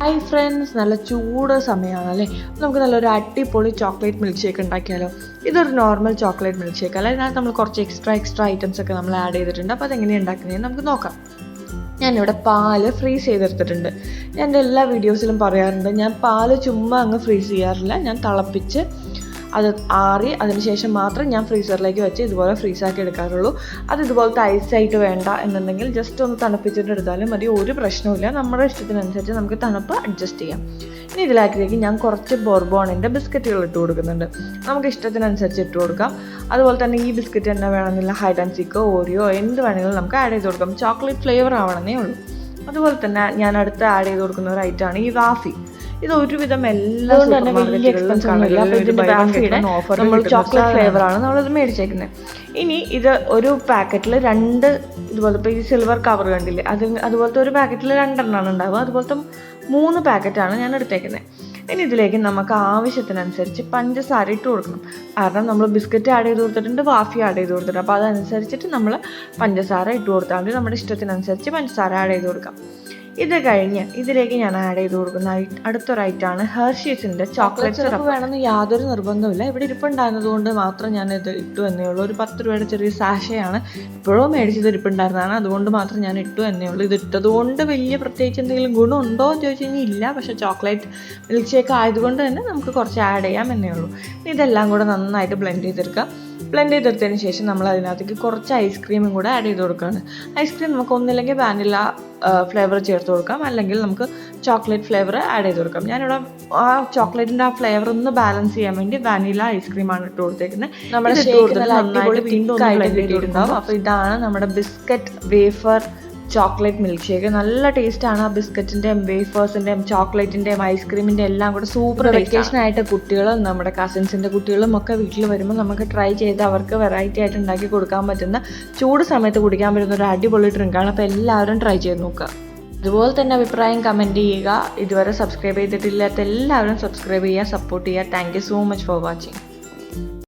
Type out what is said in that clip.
Hi friends നല്ല ചൂട് സമയമാണ് അല്ലേ നമുക്ക് നല്ലൊരു അടിപൊളി ചോക്ലേറ്റ് മിൽക്ക് ഷേക്ക് ഉണ്ടാക്കിയാലോ? ഇതൊരു നോർമൽ ചോക്ലേറ്റ് മിൽക്ക് ഷേക്ക് അല്ല? ഇതിനകത്ത് നമ്മൾ കുറച്ച് എക്സ്ട്രാ എക്സ്ട്രാ ഐറ്റംസ് ഒക്കെ നമ്മൾ ആഡ് ചെയ്തിട്ടുണ്ട്. അപ്പോൾ അതെങ്ങനെയാണ് ഉണ്ടാക്കുന്നതെന്ന് നമുക്ക് നോക്കാം. ഞാനിവിടെ പാൽ ഫ്രീസ് ചെയ്തെടുത്തിട്ടുണ്ട്. ഞാൻ എന്റെ എല്ലാ വീഡിയോസിലും പറയാറുണ്ട് ഞാൻ പാൽ ചുമ്മാ അങ്ങ് ഫ്രീസ് ചെയ്യാറില്ല. ഞാൻ തിളപ്പിച്ച് അത് ആറി അതിനുശേഷം മാത്രം ഞാൻ ഫ്രീസറിലേക്ക് വെച്ച് ഇതുപോലെ ഫ്രീസാക്കി എടുക്കാറുള്ളൂ. അത് ഇതുപോലത്തെ ഐസായിട്ട് വേണ്ട എന്നുണ്ടെങ്കിൽ ജസ്റ്റ് ഒന്ന് തണുപ്പിച്ചിട്ട് എടുത്താലും മതി. ഒരു പ്രശ്നവുമില്ല. നമ്മുടെ ഇഷ്ടത്തിനനുസരിച്ച് നമുക്ക് തണുപ്പ് അഡ്ജസ്റ്റ് ചെയ്യാം. ഇനി ഇതിലാക്കിലേക്ക് ഞാൻ കുറച്ച് ബോർബോണിന്റെ ബിസ്ക്കറ്റുകൾ ഇട്ട് കൊടുക്കുന്നുണ്ട്. നമുക്ക് ഇഷ്ടത്തിനനുസരിച്ച് ഇട്ട് കൊടുക്കാം. അതുപോലെ തന്നെ ഈ ബിസ്ക്കറ്റ് തന്നെ വേണമെന്നില്ല. ഹൈഡ് ആൻഡ് സീക്കോ ഓറിയോ എന്ത് വേണമെങ്കിലും നമുക്ക് ആഡ് ചെയ്ത് കൊടുക്കാം. ചോക്ലേറ്റ് ഫ്ലേവർ ആവണമെന്നേ ഉള്ളൂ. അതുപോലെ തന്നെ ഞാൻ അടുത്ത് ആഡ് ചെയ്ത് കൊടുക്കുന്ന ഒരു ഐറ്റമാണ് ഈ വാഫി. ഇത് ഒരുവിധം എല്ലാം ചോക്ലേറ്റ് നമ്മൾ കിട്ടുന്ന chocolate ആണ് നമ്മളത് മേടിച്ചേക്കുന്നത് ഇനി ഇത് ഒരു പാക്കറ്റിൽ രണ്ട് ഇതുപോലെ ഇപ്പോൾ ഈ സിൽവർ കവർ കണ്ടില്ലേ? അത് അതുപോലത്തെ ഒരു പാക്കറ്റിൽ രണ്ടെണ്ണമാണ് ഉണ്ടാവുക. അതുപോലത്തെ മൂന്ന് പാക്കറ്റാണ് ഞാൻ എടുത്തേക്കുന്നത് ഇനി ഇതിലേക്ക് നമുക്ക് ആവശ്യത്തിനനുസരിച്ച് പഞ്ചസാര ഇട്ട് കൊടുക്കണം. കാരണം നമ്മൾ ബിസ്ക്കറ്റ് ആഡ് ചെയ്ത് കൊടുത്തിട്ടുണ്ട് വാഫി ആഡ് ചെയ്ത് കൊടുത്തിട്ടുണ്ട്. അപ്പോൾ അതനുസരിച്ചിട്ട് നമ്മൾ പഞ്ചസാര ഇട്ട് കൊടുത്താൽ മതി. നമ്മുടെ ഇഷ്ടത്തിനനുസരിച്ച് പഞ്ചസാര ആഡ് ചെയ്ത് കൊടുക്കാം. ഇത് കഴിഞ്ഞ് ഇതിലേക്ക് ഞാൻ ആഡ് ചെയ്ത് കൊടുക്കുന്ന അടുത്തൊരൈറ്റാണ് ഹെർഷീസിന്റെ ചോക്ലേറ്റ് സിറപ്പ് വേണമെന്ന് യാതൊരു നിർബന്ധമില്ല ഇവിടെ ഇരിപ്പുണ്ടായിരുന്നത് കൊണ്ട് മാത്രം ഞാൻ ഇത് ഇട്ടു എന്നേ ഉള്ളൂ. ഒരു പത്ത് രൂപയുടെ ചെറിയ സാഷയാണ് ഇപ്പോഴോ മേടിച്ചത് ഇരിപ്പുണ്ടായിരുന്നതാണ്. അതുകൊണ്ട് മാത്രം ഞാൻ ഇട്ടു എന്നേ ഉള്ളൂ. ഇത് ഇട്ടത് കൊണ്ട് വലിയ പ്രത്യേകിച്ച് എന്തെങ്കിലും ഗുണമുണ്ടോ എന്ന് ചോദിച്ചു കഴിഞ്ഞാൽ ഇല്ല. പക്ഷേ ചോക്ലേറ്റ് മിൽക്ക് ഷേക്ക് ആയതുകൊണ്ട് തന്നെ നമുക്ക് കുറച്ച് ആഡ് ചെയ്യാം എന്നേ ഉള്ളൂ. ഇതെല്ലാം കൂടെ നന്നായിട്ട് ബ്ലെൻഡ് ചെയ്തെടുക്കുക ബ്ലെൻഡ് ചെയ്തെടുത്തതിന് ശേഷം നമ്മൾ അതിനകത്തേക്ക് കുറച്ച് ഐസ്ക്രീമും കൂടെ ആഡ് ചെയ്ത് കൊടുക്കുകയാണ്. ഐസ്ക്രീം നമുക്ക് ഒന്നില്ലെങ്കിൽ വാനില ഫ്ലേവർ ചേർത്ത് കൊടുക്കാം. അല്ലെങ്കിൽ നമുക്ക് ചോക്ലേറ്റ് ഫ്ലേവർ ആഡ് ചെയ്ത് കൊടുക്കാം. ഞാനിവിടെ ആ ചോക്ലേറ്റിന്റെ ആ ഫ്ലേവർ ഒന്ന് ബാലൻസ് ചെയ്യാൻ വേണ്ടി വാനില ഐസ്ക്രീമാണ് ഇട്ട് കൊടുത്തേക്കുന്നത് നമ്മുടെ നല്ല അടിപൊളി ആയിട്ട് അപ്പോൾ ഇതാണ് നമ്മുടെ biscuit wafer chocolate milk shake നല്ല ടേസ്റ്റാണ് ആ ബിസ്ക്കറ്റിന്റെയും വേഫേഴ്സിന്റെയും ചോക്ലേറ്റിന്റെയും ഐസ്ക്രീമിന്റെ എല്ലാം കൂടെ സൂപ്പർ വെക്കേഷൻ ആയിട്ട് കുട്ടികളും നമ്മുടെ കസിൻസിന്റെ കുട്ടികളും ഒക്കെ വീട്ടിൽ വരുമ്പോൾ നമുക്ക് ട്രൈ ചെയ്ത് അവർക്ക് വെറൈറ്റി ആയിട്ട് ഉണ്ടാക്കി കൊടുക്കാൻ പറ്റുന്ന ചൂട് സമയത്ത് കുടിക്കാൻ പറ്റുന്ന ഒരു അടിപൊളി ഡ്രിങ്കാണ് അപ്പോൾ എല്ലാവരും ട്രൈ ചെയ്ത് നോക്കുക. അതുപോലെ തന്നെ അഭിപ്രായം കമന്റ് ചെയ്യുക. ഇതുവരെ സബ്സ്ക്രൈബ് ചെയ്തിട്ടില്ലാത്ത എല്ലാവരും സബ്സ്ക്രൈബ് ചെയ്യുക സപ്പോർട്ട് ചെയ്യുക. Thank you so much for watching